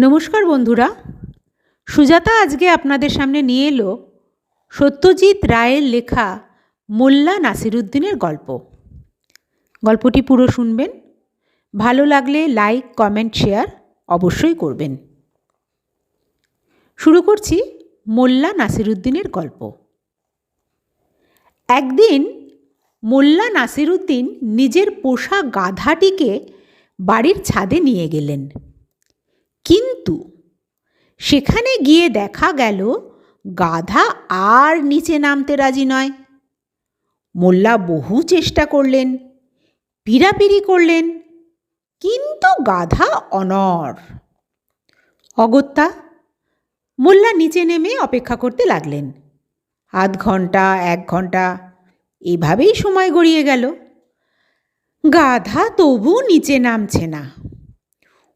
নমস্কার বন্ধুরা। সুজাতা আজকে আপনাদের সামনে নিয়ে এলো সত্যজিৎ রায়ের লেখা মোল্লা নাসিরুদ্দিনের গল্প। গল্পটি পুরো শুনবেন। ভালো লাগলে লাইক, কমেন্ট, শেয়ার অবশ্যই করবেন। শুরু করছি মোল্লা নাসিরুদ্দিনের গল্প। একদিন মোল্লা নাসিরুদ্দিন নিজের পোষা গাধাটিকে বাড়ির ছাদে নিয়ে গেলেন। কিন্তু সেখানে গিয়ে দেখা গেল গাধা আর নিচে নামতে রাজি নয়। মোল্লা বহু চেষ্টা করলেন পিরাপিরি করলেন, কিন্তু গাধা অনর অগত্যা মোল্লা নিচে নেমে অপেক্ষা করতে লাগলেন। আধ ঘণ্টা এক ঘণ্টা এভাবেই সময় গড়িয়ে গেল। গাধা তবু নিচে নামছে না।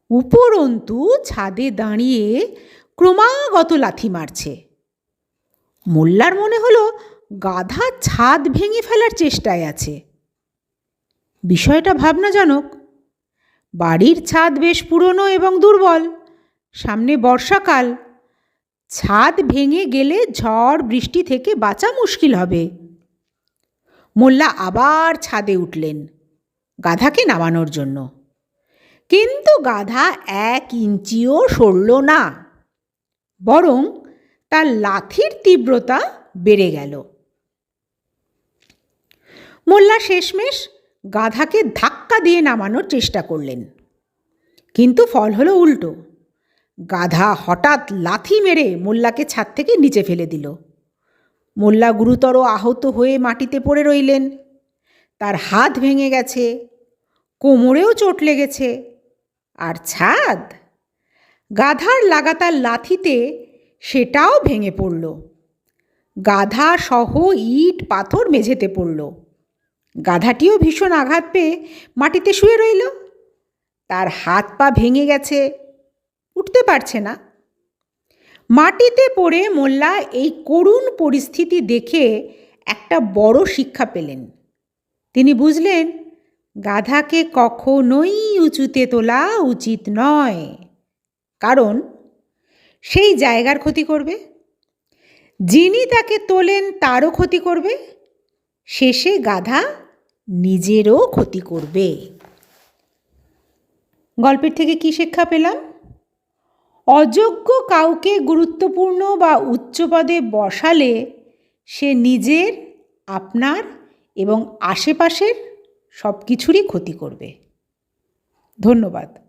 উপরন্তু ছাদে দাঁড়িয়ে ক্রমাগত লাথি মারছে। মোল্লার মনে হলো গাধা ছাদ ভেঙে ফেলার চেষ্টায় আছে। বিষয়টা ভাবনাজনক। বাড়ির ছাদ বেশ পুরনো এবং দুর্বল। সামনে বর্ষাকাল। ছাদ ভেঙে গেলে ঝড় বৃষ্টি থেকে বাঁচা মুশকিল হবে। মোল্লা আবার ছাদে উঠলেন, গাধাকে নামানোর জন্য। কিন্তু গাধা এক ইঞ্চিও সরল না। বরং তার লাথির তীব্রতা বেড়ে গেল। মোল্লা শেষমেশ গাধাকে ধাক্কা দিয়ে নামানোর চেষ্টা করলেন। কিন্তু ফল হলো উল্টো। গাধা হঠাৎ লাথি মেরে মোল্লাকে ছাদ থেকে নিচে ফেলে দিল। মোল্লা গুরুতর আহত হয়ে মাটিতে পড়ে রইলেন। তার হাত ভেঙে গেছে, কোমরেও চোট লেগেছে আর ছাদ? গাধার লাগাতার লাথিতে সেটাও ভেঙে পড়ল। গাধা সহ ইট পাথর মেঝেতে পড়ল। গাধাটিও ভীষণ আঘাত পেয়ে মাটিতে শুয়ে রইল। তার হাত পা ভেঙে গেছে, উঠতে পারছে না। মাটিতে পড়ে মোল্লা এই করুণ পরিস্থিতি দেখে একটা বড় শিক্ষা পেলেন। তিনি বুঝলেন গাধাকে কখনোই উঁচুতে তোলা উচিত নয়। কারণ সেই জায়গার ক্ষতি করবে। যিনি তাকে তোলেন তারও ক্ষতি করবে। শেষে গাধা নিজেরও ক্ষতি করবে। গল্পের থেকে কি শিক্ষা পেলাম? অযোগ্য কাউকে গুরুত্বপূর্ণ বা উচ্চ পদে বসালে সে নিজের, আপনার এবং আশেপাশের সব কিছুরই ক্ষতি করবে। ধন্যবাদ।